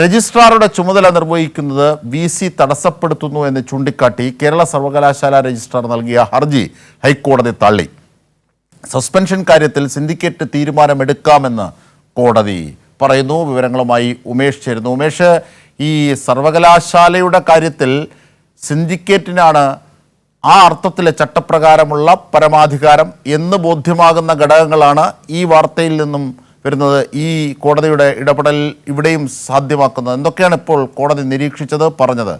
രജിസ്ട്രാറുടെ ചുമതല നിർവഹിക്കുന്നത് V C തടസ്സപ്പെടുത്തുന്നു എന്ന് ചൂണ്ടിക്കാട്ടി കേരള സർവകലാശാല രജിസ്ട്രാർ നൽകിയ ഹർജി ഹൈക്കോടതി തള്ളി. സസ്പെൻഷൻ കാര്യത്തിൽ സിൻഡിക്കേറ്റ് തീരുമാനമെടുക്കാമെന്ന് കോടതി പറയുന്നു. വിവരങ്ങളുമായി ഉമേഷ് ചേരുന്നു. ഉമേഷ് ഈ സർവകലാശാലയുടെ കാര്യത്തിൽ സിൻഡിക്കേറ്റിനാണ് ആ അർത്ഥത്തിലെ ചട്ടപ്രകാരമുള്ള പരമാധികാരം എന്ന് ബോധ്യമാകുന്ന ഘടകങ്ങളാണ് ഈ വാർത്തയിൽ നിന്നും വരുന്നത് ഈ കോടതിയുടെ ഇടപെടൽ ഇവിടെയും സാധ്യമാക്കുന്നത്. എന്തൊക്കെയാണ് ഇപ്പോൾ കോടതി നിരീക്ഷിച്ചത് പറഞ്ഞത്?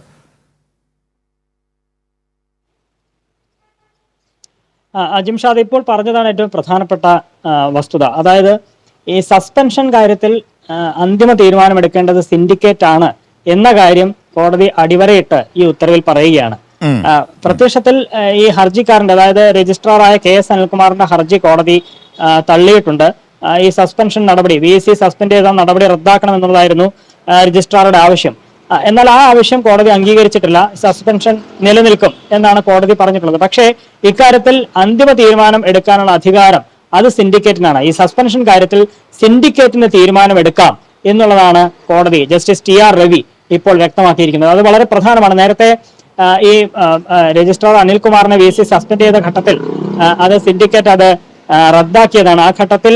അജിംഷാദ് ഇപ്പോൾ പറഞ്ഞതാണ് ഏറ്റവും പ്രധാനപ്പെട്ട വസ്തുത. അതായത് ഈ സസ്പെൻഷൻ കാര്യത്തിൽ അന്തിമ തീരുമാനമെടുക്കേണ്ടത് സിൻഡിക്കേറ്റ് ആണ് എന്ന കാര്യം കോടതി അടിവരയിട്ട് ഈ ഉത്തരവിൽ പറയുകയാണ്. പ്രത്യക്ഷത്തിൽ ഈ ഹർജിക്കാരന്റെ അതായത് രജിസ്ട്രാറായ കെ എസ് അനിൽകുമാറിന്റെ ഹർജി കോടതി തള്ളിയിട്ടുണ്ട്. ഈ സസ്പെൻഷൻ നടപടി വി സി സസ്പെൻഡ് ചെയ്ത നടപടി റദ്ദാക്കണം എന്നുള്ളതായിരുന്നു രജിസ്ട്രാറുടെ ആവശ്യം. എന്നാൽ ആ ആവശ്യം കോടതി അംഗീകരിച്ചിട്ടില്ല. സസ്പെൻഷൻ നിലനിൽക്കും എന്നാണ് കോടതി പറഞ്ഞിട്ടുള്ളത്. പക്ഷേ ഇക്കാര്യത്തിൽ അന്തിമ തീരുമാനം എടുക്കാനുള്ള അധികാരം അത് സിൻഡിക്കേറ്റിനാണ് ഈ സസ്പെൻഷൻ കാര്യത്തിൽ സിൻഡിക്കേറ്റിന് തീരുമാനം എടുക്കാം എന്നുള്ളതാണ് കോടതി. ജസ്റ്റിസ് ടി ആർ രവി ഇപ്പോൾ വ്യക്തമാക്കിയിരിക്കുന്നത്. അത് വളരെ പ്രധാനമാണ്. നേരത്തെ ഈ രജിസ്ട്രാർ അനിൽകുമാറിനെ വി സി സസ്പെൻഡ് ചെയ്ത ഘട്ടത്തിൽ അത് സിൻഡിക്കേറ്റ് അത് റദ്ദാക്കിയതാണ്. ആ ഘട്ടത്തിൽ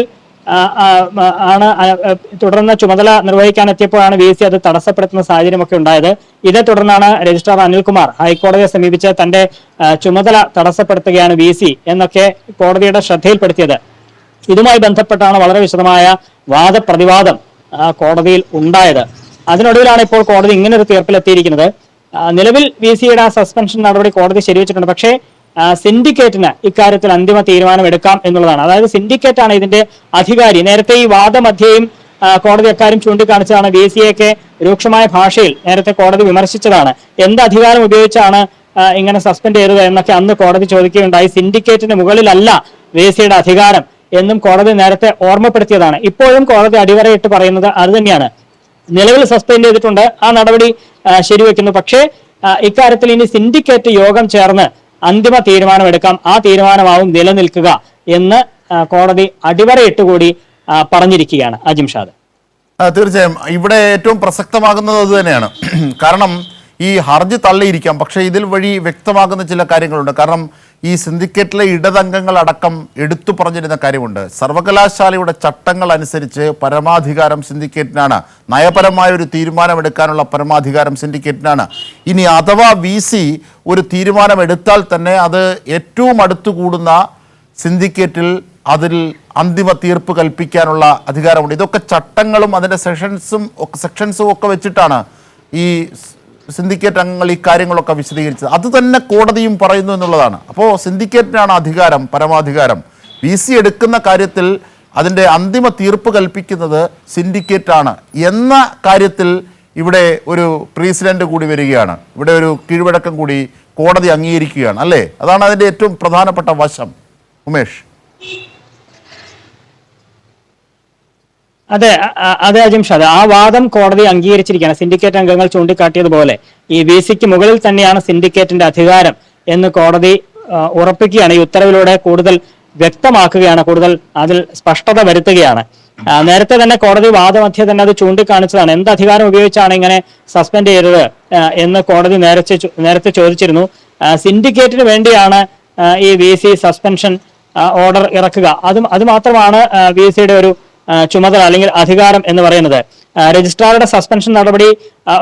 ആണ് തുടർന്ന് ചുമതല നിർവഹിക്കാൻ എത്തിയപ്പോഴാണ് വി. സി. അത് തടസ്സപ്പെടുത്തുന്ന സാഹചര്യമൊക്കെ ഉണ്ടായത്. ഇതേ തുടർന്നാണ് രജിസ്ട്രാർ അനിൽകുമാർ ഹൈക്കോടതിയെ സമീപിച്ച് തന്റെ ചുമതല തടസ്സപ്പെടുത്തുകയാണ് വി. സി. എന്നൊക്കെ കോടതിയുടെ ശ്രദ്ധയിൽപ്പെടുത്തിയത്. ഇതുമായി ബന്ധപ്പെട്ടാണ് വളരെ വിശദമായ വാദപ്രതിവാദം കോടതിയിൽ ഉണ്ടായത്. അതിനൊടുവിലാണ് ഇപ്പോൾ കോടതി ഇങ്ങനെ ഒരു തീർപ്പിലെത്തിയിരിക്കുന്നത് നിലവിൽ വി. സിയുടെ ആ സസ്പെൻഷൻ നടപടി കോടതി ശരിവെച്ചിട്ടുണ്ട്. പക്ഷേ സിൻഡിക്കേറ്റിന് ഇക്കാര്യത്തിൽ അന്തിമ തീരുമാനം എടുക്കാം എന്നുള്ളതാണ്. അതായത് സിൻഡിക്കേറ്റാണ് ഇതിന്റെ അധികാരി. നേരത്തെ ഈ വാദമധ്യയും കോടതി അക്കാര്യം ചൂണ്ടിക്കാണിച്ചതാണ് ബി സി എക്കെ രൂക്ഷമായ ഭാഷയിൽ നേരത്തെ കോടതി വിമർശിച്ചതാണ്. എന്ത് അധികാരം ഉപയോഗിച്ചാണ് ഇങ്ങനെ സസ്പെൻഡ് ചെയ്തത് എന്നൊക്കെ അന്ന് കോടതി ചോദിക്കുകയുണ്ടായി. സിൻഡിക്കേറ്റിന് മുകളിലല്ല വി സിയുടെ അധികാരം എന്നും കോടതി നേരത്തെ ഓർമ്മപ്പെടുത്തിയതാണ്. ഇപ്പോഴും കോടതി അടിവരയിട്ട് പറയുന്നത് അത് തന്നെയാണ്. നിലവിൽ സസ്പെൻഡ് ചെയ്തിട്ടുണ്ട്. ആ നടപടി ശരിവെക്കുന്നു. പക്ഷേ ഇക്കാര്യത്തിൽ ഇനി സിൻഡിക്കേറ്റ് യോഗം ചേർന്ന് അന്തിമ തീരുമാനമെടുക്കാം. ആ തീരുമാനമാവും നിലനിൽക്കുക എന്ന് കോടതി അടിവരയിട്ട് കൂടി പറഞ്ഞിരിക്കുകയാണ് അജിംഷാദ് തീർച്ചയായും. ഇവിടെ ഏറ്റവും പ്രസക്തമാകുന്നത് അത് തന്നെയാണ് കാരണം ഈ ഹർജി തള്ളിയിരിക്കാം. പക്ഷേ ഇതിൽ വഴി വ്യക്തമാകുന്ന ചില കാര്യങ്ങളുണ്ട്. കാരണം ഈ സിൻഡിക്കേറ്റിലെ ഇടതംഗങ്ങൾ അടക്കം എടുത്തു പറഞ്ഞിരുന്ന കാര്യമുണ്ട്. സർവകലാശാലയുടെ ചട്ടങ്ങൾ അനുസരിച്ച് പരമാധികാരം സിൻഡിക്കേറ്റിനാണ് നയപരമായ ഒരു തീരുമാനമെടുക്കാനുള്ള പരമാധികാരം സിൻഡിക്കേറ്റിനാണ് ഇനി അഥവാ വി സി ഒരു തീരുമാനമെടുത്താൽ തന്നെ അത് ഏറ്റവും അടുത്തു കൂടുന്ന സിൻഡിക്കേറ്റിൽ അതിൽ അന്തിമ തീർപ്പ് കൽപ്പിക്കാനുള്ള അധികാരമുണ്ട്. ഇതൊക്കെ ചട്ടങ്ങളും അതിന്റെ സെഷൻസും സെക്ഷൻസും ഒക്കെ വെച്ചിട്ടാണ് ഈ സിൻഡിക്കേറ്റ് അംഗങ്ങൾ ഈ കാര്യങ്ങളൊക്കെ വിശദീകരിച്ചത്. അത് തന്നെ കോടതിയും പറയുന്നു എന്നുള്ളതാണ്. അപ്പോൾ സിൻഡിക്കേറ്റിനാണ് അധികാരം പരമാധികാരം. വി സി എടുക്കുന്ന കാര്യത്തിൽ അതിന്റെ അന്തിമ തീർപ്പ് കൽപ്പിക്കുന്നത് സിൻഡിക്കേറ്റാണ് എന്ന കാര്യത്തിൽ ഇവിടെ ഒരു പ്രീസിഡന്റ് കൂടി വരികയാണ്. ഇവിടെ ഒരു കീഴ്വഴക്കം കൂടി കോടതി അംഗീകരിക്കുകയാണ് അല്ലേ? അതാണ് അതിന്റെ ഏറ്റവും പ്രധാനപ്പെട്ട വശം. ഉമേഷ്. അതെ അതെ അജിംഷാദ് ആ വാദം കോടതി അംഗീകരിച്ചിരിക്കുകയാണ്. സിൻഡിക്കേറ്റ് അംഗങ്ങൾ ചൂണ്ടിക്കാട്ടിയതുപോലെ ഈ വി സിക്ക് മുകളിൽ തന്നെയാണ് സിൻഡിക്കേറ്റിന്റെ അധികാരം എന്ന് കോടതി ഉറപ്പിക്കുകയാണ്. ഈ ഉത്തരവിലൂടെ കൂടുതൽ വ്യക്തമാക്കുകയാണ് കൂടുതൽ അതിൽ സ്പഷ്ടത വരുത്തുകയാണ്. നേരത്തെ തന്നെ കോടതി വാദമധ്യ തന്നെ അത് ചൂണ്ടിക്കാണിച്ചതാണ്. എന്ത് അധികാരം ഉപയോഗിച്ചാണ് ഇങ്ങനെ സസ്പെൻഡ് ചെയ്തത് എന്ന് കോടതി നേരത്തെ നേരത്തെ ചോദിച്ചിരുന്നു. സിൻഡിക്കേറ്റിന് വേണ്ടിയാണ് ഈ വി സസ്പെൻഷൻ ഓർഡർ ഇറക്കുക. അത് അത് മാത്രമാണ് വി സിയുടെ ഒരു ചുമതല അല്ലെങ്കിൽ അധികാരം എന്ന് പറയുന്നത്. രജിസ്ട്രാറുടെ സസ്പെൻഷൻ നടപടി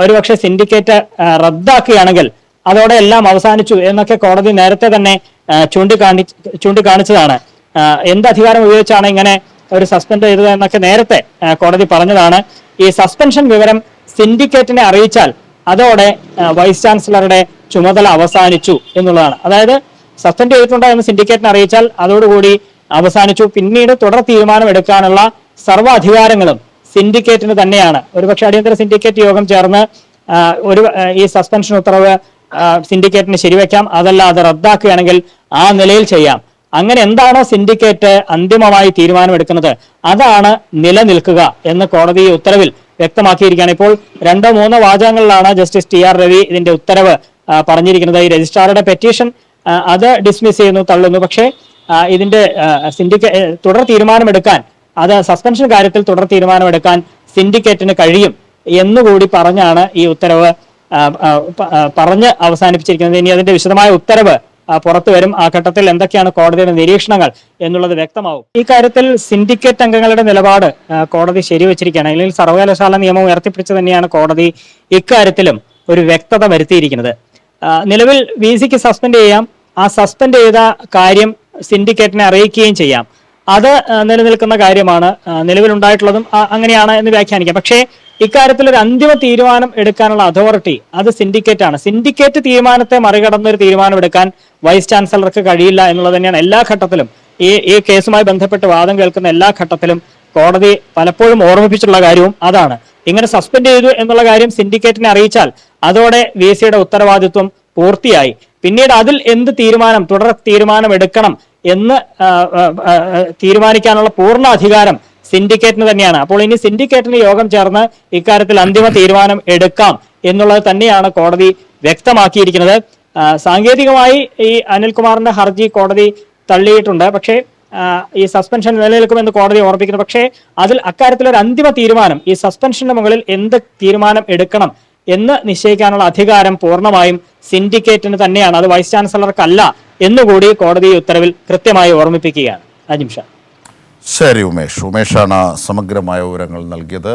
ഒരുപക്ഷെ സിൻഡിക്കേറ്റ് റദ്ദാക്കുകയാണെങ്കിൽ അതോടെ എല്ലാം അവസാനിച്ചു എന്നൊക്കെ കോടതി നേരത്തെ തന്നെ ചൂണ്ടിക്കാണി ചൂണ്ടിക്കാണിച്ചതാണ്. എന്ത് അധികാരം ഉപയോഗിച്ചാണ് ഇങ്ങനെ ഒരു സസ്പെൻഡ് ചെയ്തത് എന്നൊക്കെ നേരത്തെ കോടതി പറഞ്ഞതാണ്. ഈ സസ്പെൻഷൻ വിവരം സിൻഡിക്കേറ്റിനെ അറിയിച്ചാൽ അതോടെ വൈസ് ചാൻസലറുടെ ചുമതല അവസാനിച്ചു എന്നുള്ളതാണ്. അതായത് സസ്പെൻഡ് ചെയ്തിട്ടുണ്ടോ എന്ന് സിൻഡിക്കേറ്റിനെ അറിയിച്ചാൽ അതോടുകൂടി അവസാനിച്ചു. പിന്നീട് തുടർ തീരുമാനം എടുക്കാനുള്ള സർവ അധികാരങ്ങളും സിൻഡിക്കേറ്റിന് തന്നെയാണ്. ഒരുപക്ഷെ അടിയന്തര സിൻഡിക്കേറ്റ് യോഗം ചേർന്ന് ഒരു ഈ സസ്പെൻഷൻ ഉത്തരവ് സിൻഡിക്കേറ്റിന് ശരിവെക്കാം അതല്ല അത് റദ്ദാക്കുകയാണെങ്കിൽ ആ നിലയിൽ ചെയ്യാം. അങ്ങനെ എന്താണോ സിൻഡിക്കേറ്റ് അന്തിമമായി തീരുമാനമെടുക്കുന്നത് അതാണ് നിലനിൽക്കുക എന്ന് കോടതി ഉത്തരവിൽ വ്യക്തമാക്കിയിരിക്കുകയാണ്. ഇപ്പോൾ രണ്ടോ മൂന്നോ വാചകങ്ങളിലാണ് ജസ്റ്റിസ് ടി ആർ രവി ഇതിന്റെ ഉത്തരവ് പറഞ്ഞിരിക്കുന്നത്. ഈ രജിസ്ട്രാറുടെ പെറ്റീഷൻ അത് ഡിസ്മിസ് ചെയ്യുന്നു തള്ളുന്നു. പക്ഷേ ഇതിന്റെ സിൻഡിക്കേ തുടർ തീരുമാനമെടുക്കാൻ അത് സസ്പെൻഷൻ കാര്യത്തിൽ തുടർ തീരുമാനമെടുക്കാൻ സിൻഡിക്കേറ്റിന് കഴിയും എന്നുകൂടി പറഞ്ഞാണ് ഈ ഉത്തരവ്. പറഞ്ഞ് അവസാനിപ്പിച്ചിരിക്കുന്നത്. ഇനി അതിന്റെ വിശദമായ ഉത്തരവ് പുറത്തു വരും. ആ ഘട്ടത്തിൽ എന്തൊക്കെയാണ് കോടതിയുടെ നിരീക്ഷണങ്ങൾ എന്നുള്ളത് വ്യക്തമാവും. ഈ കാര്യത്തിൽ സിൻഡിക്കേറ്റ് അംഗങ്ങളുടെ നിലപാട് കോടതി ശരിവച്ചിരിക്കുകയാണ്. അല്ലെങ്കിൽ സർവകലാശാല നിയമം ഉയർത്തിപ്പിടിച്ച് തന്നെയാണ് കോടതി ഇക്കാര്യത്തിലും ഒരു വ്യക്തത വരുത്തിയിരിക്കുന്നത്. നിലവിൽ വി സിക്ക് സസ്പെൻഡ് ചെയ്യാം. ആ സസ്പെൻഡ് ചെയ്ത കാര്യം സിൻഡിക്കേറ്റിനെ അറിയിക്കുകയും ചെയ്യാം. അത് നിലനിൽക്കുന്ന കാര്യമാണ്. നിലവിലുണ്ടായിട്ടുള്ളതും അങ്ങനെയാണ് എന്ന് വ്യാഖ്യാനിക്കാം. പക്ഷേ ഇക്കാര്യത്തിൽ ഒരു അന്തിമ തീരുമാനം എടുക്കാനുള്ള അതോറിറ്റി അത് സിൻഡിക്കേറ്റ് ആണ് സിൻഡിക്കേറ്റ് തീരുമാനത്തെ മറികടന്ന ഒരു തീരുമാനം എടുക്കാൻ വൈസ് ചാൻസലർക്ക് കഴിയില്ല എന്നുള്ളത് തന്നെയാണ് എല്ലാ ഘട്ടത്തിലും. ഈ ഈ കേസുമായി ബന്ധപ്പെട്ട് വാദം കേൾക്കുന്ന എല്ലാ ഘട്ടത്തിലും കോടതി പലപ്പോഴും ഓർമ്മിപ്പിച്ചിട്ടുള്ള കാര്യവും അതാണ്. ഇങ്ങനെ സസ്പെൻഡ് ചെയ്തു എന്നുള്ള കാര്യം സിൻഡിക്കേറ്റിനെ അറിയിച്ചാൽ അതോടെ വി സിയുടെ ഉത്തരവാദിത്വം പൂർത്തിയായി. പിന്നീട് അതിൽ എന്ത് തീരുമാനം തുടർ തീരുമാനം എടുക്കണം എന്ന് തീരുമാനിക്കാനുള്ള പൂർണ അധികാരം സിൻഡിക്കേറ്റിന് തന്നെയാണ്. അപ്പോൾ ഇനി സിൻഡിക്കേറ്റിന് യോഗം ചേർന്ന് ഇക്കാര്യത്തിൽ അന്തിമ തീരുമാനം എടുക്കാം എന്നുള്ളത് തന്നെയാണ് കോടതി വ്യക്തമാക്കിയിരിക്കുന്നത്. സാങ്കേതികമായി ഈ അനിൽകുമാറിന്റെ ഹർജി കോടതി തള്ളിയിട്ടുണ്ട്. പക്ഷേ ഈ സസ്പെൻഷൻ നിലനിൽക്കുമെന്ന് കോടതി ഓർപ്പിക്കുന്നു പക്ഷേ അതിൽ അക്കാര്യത്തിൽ ഒരു അന്തിമ തീരുമാനം ഈ സസ്പെൻഷന്റെ മുകളിൽ എന്ത് തീരുമാനം എടുക്കണം എന്ന് നിശ്ചയിക്കാനുള്ള അധികാരം പൂർണമായും സിൻഡിക്കേറ്റിന് തന്നെയാണ്. അത് വൈസ് ചാൻസലർക്കല്ല. എന്നുകൂടി കോടതി ഉത്തരവിൽ കൃത്യമായി ഓർമ്മിപ്പിക്കുകയാണ്. അജിംഷ ശരി ഉമേഷ്. ഉമേഷാണ് സമഗ്രമായ വിവരങ്ങൾ നൽകിയത്.